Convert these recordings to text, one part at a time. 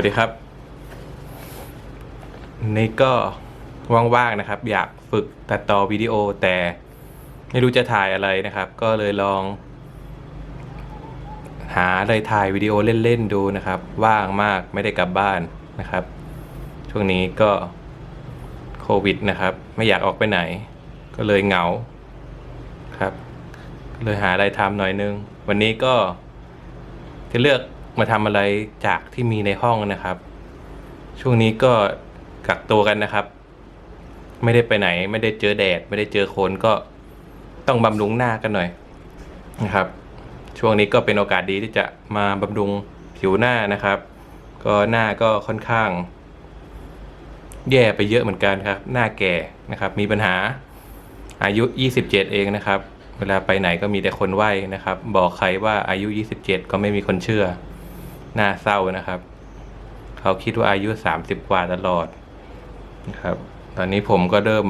วัสดีครับ นี่ก็ว่างๆนะครับ อยากฝึกตัดต่อวิดีโอแต่ไม่รู้จะถ่ายอะไรนะครับ ก็เลยลอง หาอะไรถ่ายวิดีโอเล่นๆดูนะครับ ว่างมากไม่ได้กลับบ้านนะครับ ช่วงนี้ก็โควิดนะครับ ไม่อยากออกไปไหน ก็เลยเหงาครับ เลยหาอะไรทำหน่อยนึง วันนี้ก็จะเลือก มาทำอะไรจากที่มีในห้องนะครับ ช่วงนี้ก็กักตัวกันนะครับ ไม่ได้ไปไหน ไม่ได้เจอแดด ไม่ได้เจอโคนก็ต้องบำรุงหน้ากันหน่อยนะครับ ช่วงนี้ก็เป็นโอกาสดีที่จะมาบำรุงผิวหน้านะครับ ก็หน้าก็ค่อนข้าง แย่ไปเยอะเหมือนกันครับ หน้าแก่นะครับ มีปัญหาอายุ 27 เองนะครับ เวลาไปไหนก็มีแต่คนไหว้นะครับ บอกใครว่าอายุ 27 ก็ไม่มีคนเชื่อ น่าเศร้านะครับ เขาคิดว่าอายุ30กว่าตลอดนะครับ ตอนนี้ผมก็เริ่ม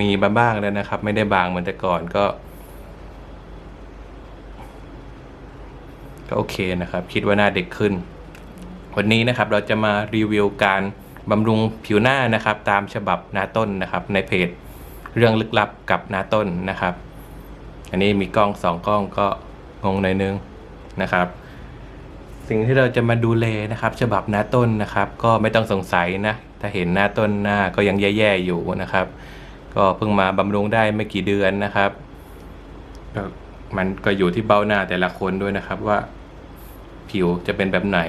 มีบ้างแล้วนะครับ ไม่ได้บางเหมือนแต่ก่อนก็ ก็โอเคนะครับ คิดว่าหน้าเด็กขึ้น วันนี้นะครับเราจะมารีวิวการบำรุงผิวหน้านะครับ ตามฉบับนาต้นนะครับ ในเพจเรื่องลึกลับกับนาต้นนะครับ อันนี้มีกล้องสองกล้องก็งงหน่อยนึงนะครับ สิ่งที่เราจะมาดูแลนะครับฉบับหน้าต้นนะครับ ก็ไม่ต้องสงสัยนะ ถ้าเห็นหน้าต้นหน้าก็ยังแย่ๆอยู่นะครับ ก็เพิ่งมาบำรุงได้ไม่กี่เดือนนะครับก็มันก็อยู่ที่เบ้าหน้าแต่ละคนด้วยนะครับว่า ผิวจะเป็นแบบไหน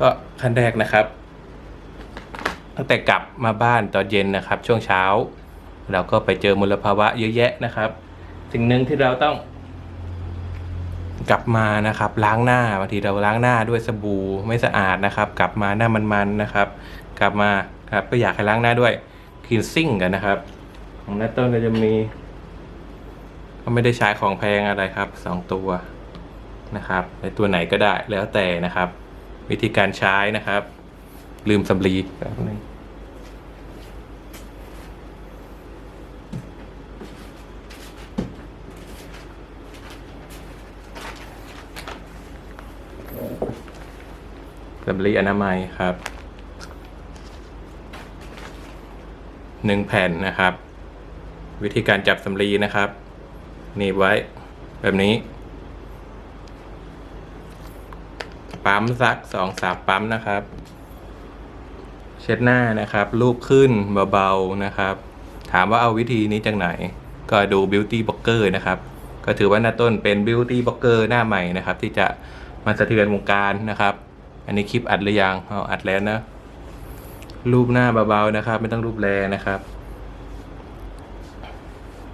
ก็ขั้นแรกนะครับ ตั้งแต่กลับมาบ้านตอนเย็นนะครับ ช่วงเช้า เราก็ไปเจอมลภาวะเยอะแยะนะครับ สิ่งหนึ่งที่เราต้อง กลับมานะครับล้างหน้าบางทีเราล้างหน้าด้วยสบู่ไม่สะอาดนะครับ กลับมาหน้ามันๆนะครับ กลับมาครับก็อยากให้ล้างหน้าด้วยคลีนซิ่งกันนะครับ ของหน้าต้นก็จะมี ก็ไม่ได้ใช้ของแพงอะไรครับสองตัวนะครับในตัวไหนก็ได้แล้วแต่นะครับ วิธีการใช้นะครับ ลืมสำลีแป๊บนึ สำลีอนามัยครับหนึ่งแผ่นนะครับ วิธีการจับสำลีนะครับหนีบไว้แบบนี้ ปั๊มสักสองสามปั๊มนะครับ เช็ดหน้านะครับรูปขึ้นเบาๆนะครับ ถามว่าเอาวิธีนี้จากไหน ก็ดู Beauty b l o g g e r นะครับ ก็ถือว่าหน้าต้นเป็น Beauty b l o g g e r หน้าใหม่นะครับ ที่จะมาสะเทือนวงการนะครับ อันนี้คลิปอัดหรือยังเอาอัดแล้วนะรูปหน้าเบาๆนะครับ ไม่ต้องรูปแรงนะครับ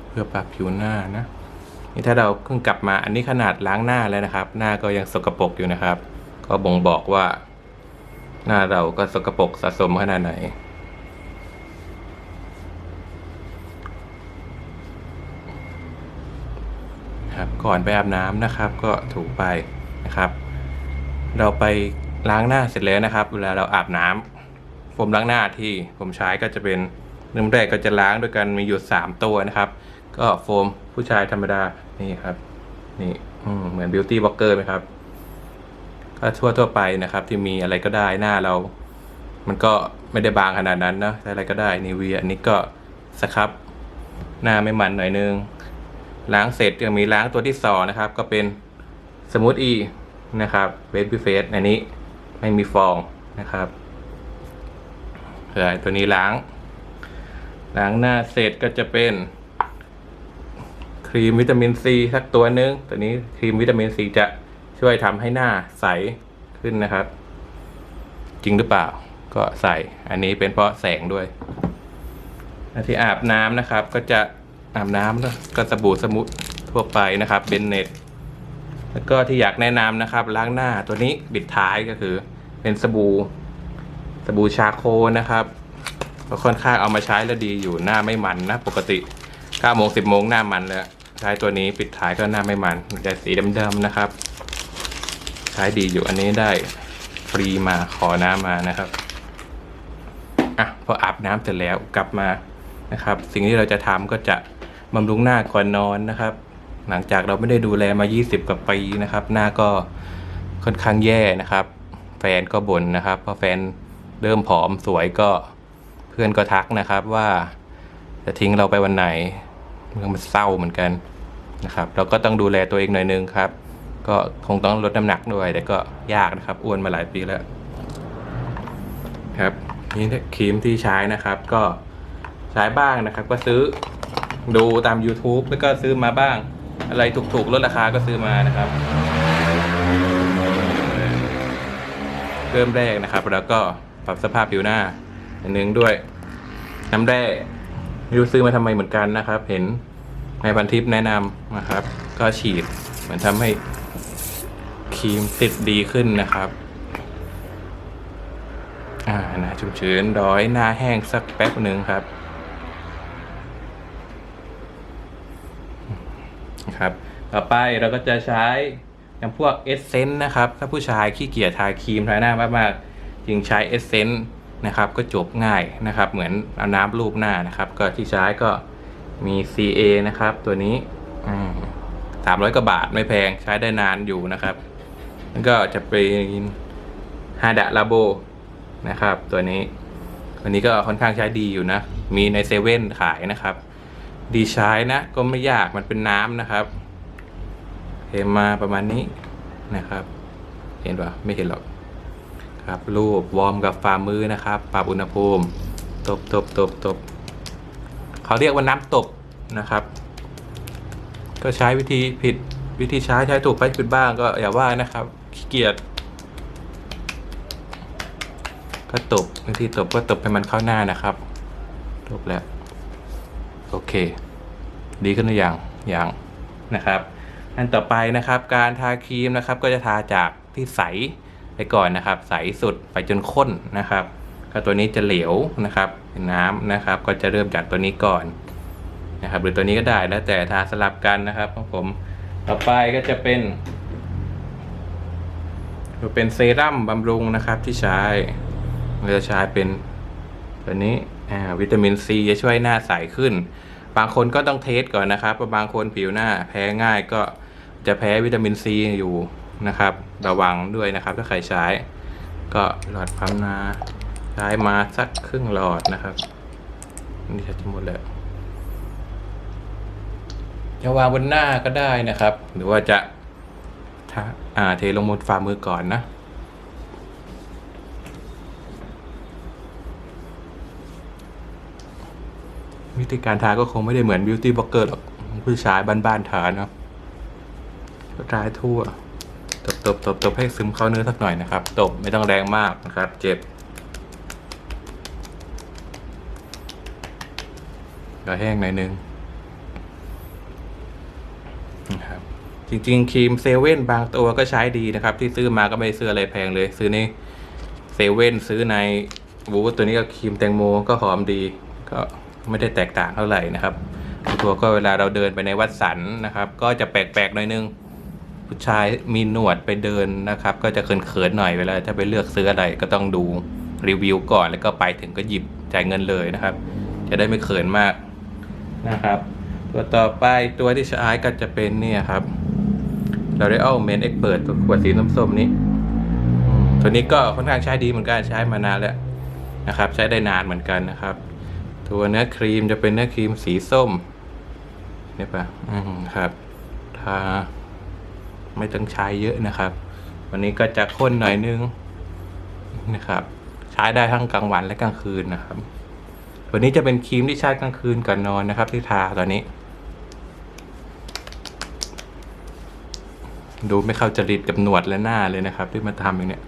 เพื่อปรับผิวหน้านะนี่ถ้าเราเพิ่งกลับมาอันนี้ขนาดล้างหน้าแล้วนะครับ หน้าก็ยังสกปรกอยู่นะครับ ก็บ่งบอกว่า หน้าเราก็สกปรกสะสมขนาดไหนครับก่อนไปอาบน้ำนะครับ ก็ถูไปนะครับ เราไป ล้างหน้าเสร็จแล้วนะครับ เวลาเราอาบน้ำโฟมล้างหน้าที่ผมใช้ก็จะเป็นเริ่มแรกก็จะล้างด้วยกันมีอยู่สามตัวนะครับ ก็โฟมผู้ชายธรรมดานี่ครับ นี่เหมือนบิวตี้บล็อกเกอร์ไหมครับก็ทั่วทั่วไปนะครับ ที่มีอะไรก็ได้หน้าเรา มันก็ไม่ได้บางขนาดนั้นนะใช้อะไรก็ได้นิเวียอันนี้ก็สครับหน้าไม่มันหน่อยนึงล้างเสร็จยังมีล้างตัวที่สองนะครับ ก็เป็นสมูทอีนะครับเบบี้เฟสอันนี้ ไม่มีฟองนะครับเออตัวนี้ล้าง ล้างหน้าเสร็จก็จะเป็นครีมวิตามินซีสักตัวหนึง ตัวนี้ครีมวิตามินซีจะช่วยทำให้หน้าใสขึ้นนะครับ จริงหรือเปล่า ก็ใส่ อันนี้เป็นเพราะแสงด้วยที่อาบน้ำนะครับ ก็จะอาบน้ำนะก็สบู่สมุทรทั่วไปนะครับเบนเน็ต แล้วก็ที่อยากแนะนำนะครับ ล้างหน้าตัวนี้บิดท้ายก็คือ เป็นสบู่สบู่ชาโคนะครับก็ค่อนข้างเอามาใช้แล้วดีอยู่หน้าไม่มันนะ ปกติ9โมง10โมงหน้ามันแล้วใช้ตัวนี้ปิดท้ายก็หน้าไม่มันจะสีดำๆนะครับ ใช้ดีอยู่อันนี้ได้ฟรีมาขอน้ำมานะครับอะพออาบน้ำเสร็จแล้วกลับมานะครับ สิ่งที่เราจะทำก็จะบำรุงหน้าก่อนนอนนะครับ หลังจากเราไม่ได้ดูแลมา 20 กว่าปีนะครับ หน้าก็ค่อนข้างแย่นะครับ แฟนก็บ่นนะครับพอแฟนเริ่มผอมสวยก็เพื่อนก็ทักนะครับว่าจะทิ้งเราไปวันไหนมันเศร้าเหมือนกันนะครับ เราก็ต้องดูแลตัวเองหน่อยนึงครับ ก็คงต้องลดน้ำหนักด้วยแต่ก็ยากนะครับอ้วนมาหลายปีแล้วครับนี่ครีมที่ใช้นะครับ ก็ใช้บ้างนะครับ ก็ซื้อดูตาม YouTube แล้วก็ซื้อมาบ้าง อะไรถูกๆลดราคาก็ซื้อมานะครับ เริ่มแรกนะครับ แล้วก็ปรับสภาพผิวหน้าอันหนึงด้วย น้ำแร่ไม่รู้ซื้อมาทำไมเหมือนกันนะครับ เห็นในพันทิปแนะนำนะครับ ก็ฉีดเหมือนทำให้ครีมติดดีขึ้นนะครับอ่านะชุ่มชื้นร้อยหน้าแห้งสักแป๊บหนึ่งครับนะ ครับต่อไปเราก็จะใช้อย่างพวกเอสเซนต์นะครับ ถ้าผู้ชายขี้เกียจทาครีมทาหน้ามากๆจึงใช้เอสเซนต์นะครับ ก็จบง่ายนะครับ เหมือนเอาน้ำรูปหน้านะครับ ก็ที่ใช้ก็มี CA นะครับ ตัวนี้สามร้อยกว่าบาทไม่แพงใช้ได้นานอยู่นะครับ แล้วก็จะเป็นฮาดะลาโบนะครับ ตัวนี้ ตัวนี้ก็ค่อนข้างใช้ดีอยู่นะ มีในเซเว่นขายนะครับ ดีใช้นะ ก็ไม่ยากมันเป็นน้ำนะครับเห็นมาประมาณนี้นะครับ เห็นปะไม่เห็นหรอกครับ รูปวอร์มกับฝ่ามือนะครับ ปรับอุณหภูมิตบตบตบตบเขาเรียกว่าน้ำตบนะครับ ก็ใช้วิธีผิดวิธีใช้ใช้ถูกไปผิดบ้างก็อย่าว่านะครับขี้เกียจก็ตบบางทีตบก็ตบให้มันเข้าหน้านะครับ ตบแล้ว โอเค ดีขึ้นหรือยังยังนะครับอันต่อไปนะครับการทาครีมนะครับก็จะทาจากที่ใสไปก่อนนะครับ ใสสุดไปจนข้นนะครับ ก็ตัวนี้จะเหลวนะครับเป็นน้ำนะครับ ก็จะเริ่มจากตัวนี้ก่อนนะครับ หรือตัวนี้ก็ได้แล้วแต่ทาสลับกันนะครับของผมต่อไปก็จะเป็นจะเป็นเซรั่มบำรุงนะครับที่ใช้เราจะใช้เป็นตัวนี้ วิตามินซีจะช่วยหน้าใสขึ้น บางคนก็ต้องเทสก่อนนะครับบางคนผิวหน้าแพ้ง่ายก็จะแพ้วิตามินซีอยู่นะครับระวังด้วยนะครับ ถ้าใครใช้ ก็หลอดพัมนาใช้มาสักครึ่งหลอดนะครับนี่จะหมดแล้วจะวางบนหน้าก็ได้นะครับ หรือว่าจะทาอาเทลงบนฝ่ามือก่อนนะ วิธีการทาก็คงไม่ได้เหมือนบิวตี้บล็อกเกอร์หรอกผู้ชายบ้านๆทาเนาะก็ทาทั่วตบตบตบตบให้ซึมเข้าเนื้อสักหน่อยนะครับ ตบไม่ต้องแรงมากนะครับ เจ็บก็แห้งหน่อยนึงนะครับจริงๆครีมเซเว่นบางตัวก็ใช้ดีนะครับ ที่ซื้อมาก็ไม่ได้ซื้ออะไรแพงเลย ซื้อในเซเว่นซื้อในบูตัวนี้ก็ครีมแตงโมก็หอมดีก็ ไม่ได้แตกต่างเท่าไหร่นะครับตัวก็เวลาเราเดินไปในวัดสันนะครับ ก็จะแปลกๆหน่อยนึงผู้ชายมีหนวดไปเดินนะครับ ก็จะเขินๆหน่อยเวลาถ้าไปเลือกซื้ออะไรก็ต้องดูรีวิวก่อนแล้วก็ไปถึงก็หยิบจ่ายเงินเลยนะครับ จะได้ไม่เขินมากนะครับ ตัวต่อไปตัวที่ใช้ก็จะเป็นเนี่ยครับเราได้เอาเมนเอ็กเปิดตัวขวดสีส้มๆนี้ตัวนี้ก็ค่อนข้างใช้ดีเหมือนกันใช้มานานแล้วนะครับ ใช้ได้นานเหมือนกันนะครับ ตัวเนื้อครีมจะเป็นเนื้อครีมสีส้มเนี่ยปะอืมครับทาไม่ต้องใช้เยอะนะครับ วันนี้ก็จะข้นหน่อยนึงนะครับ ใช้ได้ทั้งกลางวันและกลางคืนนะครับ วันนี้จะเป็นครีมที่ใช้กลางคืนก่อนนอนนะครับ ที่ทาตอนนี้ ดูไม่เข้าจริตกับหนวดและหน้าเลยนะครับ ที่มาทำอย่างเนี้ย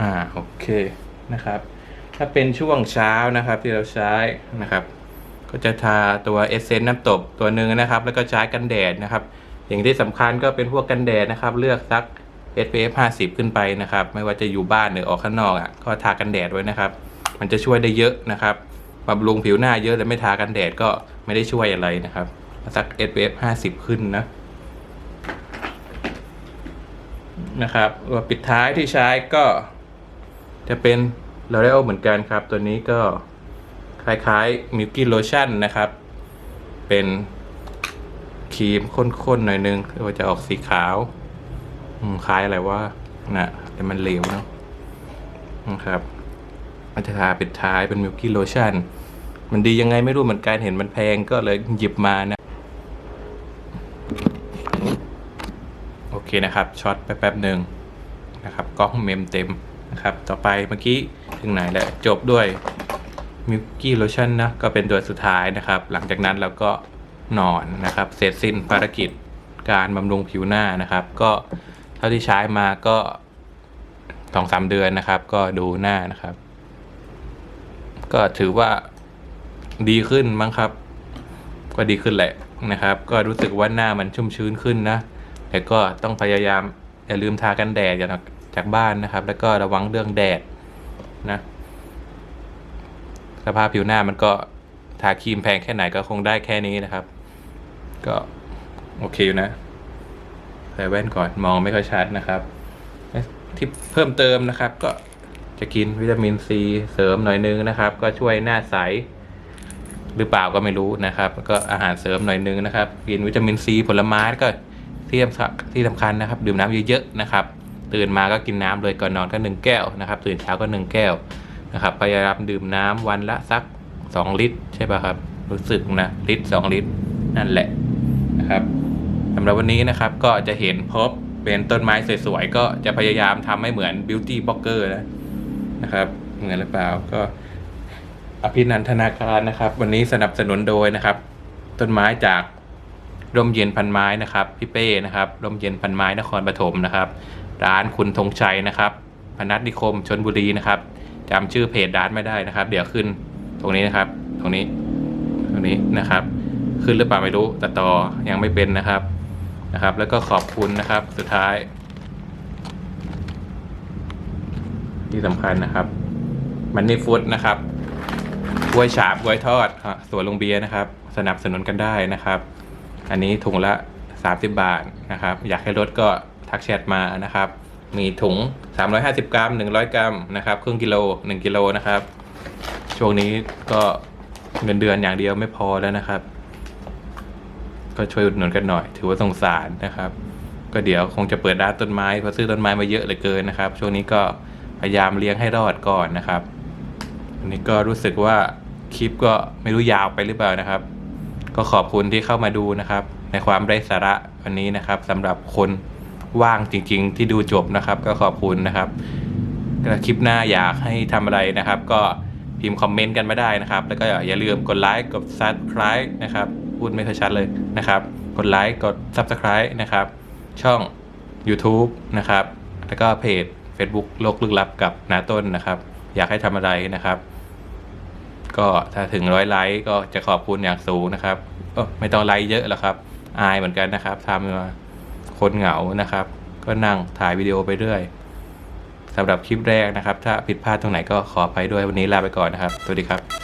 อ่าโอเคนะครับ ถ้าเป็นช่วงเช้านะครับที่เราใช้นะครับ ก็จะทาตัวเอเซนต์น้ำตบตัวหนึ่งนะครับ แล้วก็ใช้กันแดดนะครับ อย่างที่สำคัญก็เป็นพวกกันแดดนะครับ เลือกสัก SPF 50 ขึ้นไปนะครับ ไม่ว่าจะอยู่บ้านหรือออกข้างนอกอะก็ทากันแดดไว้นะครับ มันจะช่วยได้เยอะนะครับบำรุงผิวหน้าเยอะแต่ไม่ทากันแดดก็ไม่ได้ช่วยอะไรนะครับสัก SPF 50 ขึ้นนะนะครับตัวปิดท้ายที่ใช้ก็จะเป็น l o r e a l เหมือนกันครับ ตัวนี้ก็คล้ายๆ Milky Lotion นะครับ เป็นครีมข้นๆ หน่อยนึงว่าจะออกสีขาวคล้ายอะไรว่านะแต่มันเหลวเนาะนะครับมันจะทาปิดท้ายเป็นมิลกี้โลชั่น มันดียังไงไม่รู้เหมือนกันเห็นมันแพงก็เลยหยิบมานะ โอเคนะครับช็อตแป๊บๆหนึ่งนะครับกล้องเมมเต็มนะครับ ต่อไปเมื่อกี้ ถึงไหนแล้วจบด้วยมิลกี้โลชั่นนะก็เป็นตัวสุดท้ายนะครับ หลังจากนั้นเราก็นอนนะครับ เสร็จสิ้นภารกิจการบำรุงผิวหน้านะครับ ก็เท่าที่ใช้มาก็สองสามเดือนนะครับ ก็ดูหน้านะครับ ก็ถือว่าดีขึ้นมั้งครับ ก็ดีขึ้นแหละนะครับ ก็รู้สึกว่าหน้ามันชุ่มชื้นขึ้นนะแต่ก็ต้องพยายามอย่าลืมทากันแดดอย่าจากบ้านนะครับ แล้วก็ระวังเรื่องแดด นะสภาพผิวหน้ามันก็ทาครีมแพงแค่ไหนก็คงได้แค่นี้นะครับ ก็โอเคอยู่นะใส่แว่นก่อนมองไม่ค่อยชัดนะครับ ที่เพิ่มเติมนะครับ ก็จะกินวิตามินซีเสริมหน่อยนึงนะครับ ก็ช่วยหน้าใสหรือเปล่าก็ไม่รู้นะครับ ก็อาหารเสริมหน่อยนึงนะครับ กินวิตามินซีผลไม้ก็ที่สำคัญที่สำคัญนะครับ ดื่มน้ำเยอะๆนะครับ ตื่นมาก็กินน้ำเลยก่อนนอนก็หนึ่งแก้วนะครับ ตื่นเช้าก็หนึ่งแก้วนะครับพยายามดื่มน้ำวันละสักสองลิตร ใช่ป่ะครับ รู้สึกนะลิตรสองลิตร นั่นแหละนะครับสำหรับวันนี้นะครับก็จะเห็นพบเป็นต้นไม้สวยๆก็จะพยายามทำให้เหมือนบิวตี้บล็อกเกอร์นะนะครับเหมือนหรือเปล่าก็อภินันทนาการนะครับ วันนี้สนับสนุนโดยนะครับ ต้นไม้จากร่มเย็นพันไม้นะครับพี่เป้นะครับร่มเย็นพันไม้นครปฐมนะครับ ร้านคุณธงชัยนะครับ พนัสนิคมชนบุรีนะครับจำชื่อเพจร้านไม่ได้นะครับ เดี๋ยวขึ้นตรงนี้นะครับ ตรงนี้ตรงนี้นะครับ ขึ้นหรือเปล่าไม่รู้แต่ต่อยังไม่เป็นนะครับนะครับ แล้วก็ขอบคุณนะครับสุดท้าย ที่สำคัญนะครับมันนี่ฟุตนะครับกล้วยฉาบกล้วยทอดสวนลงเบียร์นะครับ สนับสนุนกันได้นะครับ อันนี้ถุงละ 30 บาทนะครับ อยากให้ลดก็ ทักแชทมานะครับ มีถุง 350 กรัม 100 กรัมนะครับครึ่งกิโล 1 กิโลนะครับ ช่วงนี้ก็เงินเดือนอย่างเดียวไม่พอแล้วนะครับ ก็ช่วยอุดหนุนกันหน่อย ถือว่าสงสารนะครับ ก็เดี๋ยวคงจะเปิดร้านต้นไม้เพราะซื้อต้นไม้มาเยอะเหลือเกินนะครับ ช่วงนี้ก็พยายามเลี้ยงให้รอดก่อนนะครับวันนี้ก็รู้สึกว่าคลิปก็ไม่รู้ยาวไปหรือเปล่านะครับ ก็ขอบคุณที่เข้ามาดูนะครับ ในความไร้สาระวันนี้นะครับสำหรับคน ว่างจริง ๆ ที่ดูจบนะครับ ก็ขอบคุณนะครับแล้วคลิปหน้าอยากให้ทำอะไรนะครับ ก็พิมพ์คอมเมนต์กันมาได้นะครับ แล้วก็อย่าลืมกดไลค์กด subscribe นะครับพูดไม่ค่อยชัดเลยนะครับ กดไลค์กด subscribe นะครับ ช่อง YouTube นะครับ แล้วก็เพจ Facebook โลกลึกลับกับนาต้นนะครับ อยากให้ทำอะไรนะครับ ก็ถ้าถึงร้อยไลค์ก็จะขอบคุณอย่างสูงนะครับไม่ต้องไลค์เยอะหรอกครับ อายเหมือนกันนะครับทำมา คนเหงานะครับ ก็นั่งถ่ายวิดีโอไปเรื่อยสำหรับคลิปแรกนะครับ ถ้าผิดพลาดตรงไหนก็ขออภัยด้วยวันนี้ลาไปก่อนนะครับ สวัสดีครับ